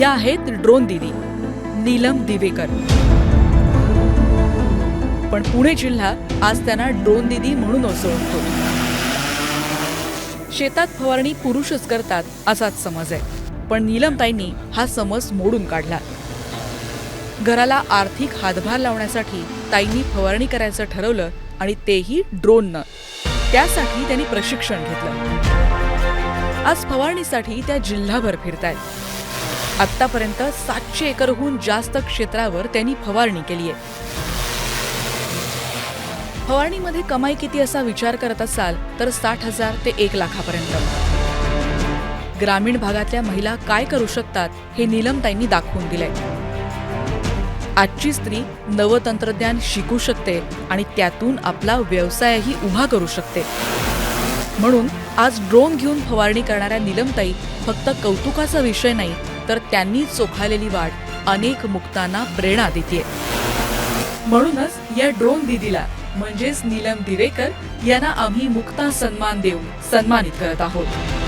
या आहेत ड्रोन दिदी. नीलम दिवेकर. पण पुणे जिल्हा आज त्यांना ड्रोन दिदी म्हणून ओसळतो शेतात फवारणी पुरुषच करतात असाच समज आहे. पण नीलमताईंनी हा समज मोडून काढला. घराला आर्थिक हातभार लावण्यासाठी ताईंनी फवारणी करायचं ठरवलं आणि तेही ड्रोननं. त्यासाठी त्यांनी प्रशिक्षण घेतलं. आज फवारणीसाठी त्या जिल्हाभर फिरतायत. आतापर्यंत सातशे एकरहून जास्त क्षेत्रावर त्यांनी फवारणी केली आहे. फवारणीमध्ये कमाई किती असा विचार करत असाल तर साठ हजार ते एक लाखापर्यंत. ग्रामीण भागातल्या महिला काय करू शकतात हे नीलमताईंनी दाखवून दिलंय. आजची स्त्री नवतंत्रज्ञान शिकू शकते आणि त्यातून आपला व्यवसायही उभा करू शकते. म्हणून आज ड्रोन घेऊन फवारणी करणाऱ्या निलमताई फक्त कौतुकाचा विषय नाही तर त्यांनी चोखालेली वाट अनेक मुक्तांना प्रेरणा देते म्हणूनच या ड्रोन दिदीला म्हणजेच नीलम दिवेकर यांना आम्ही मुक्ता सन्मान देऊन सन्मानित करत आहोत.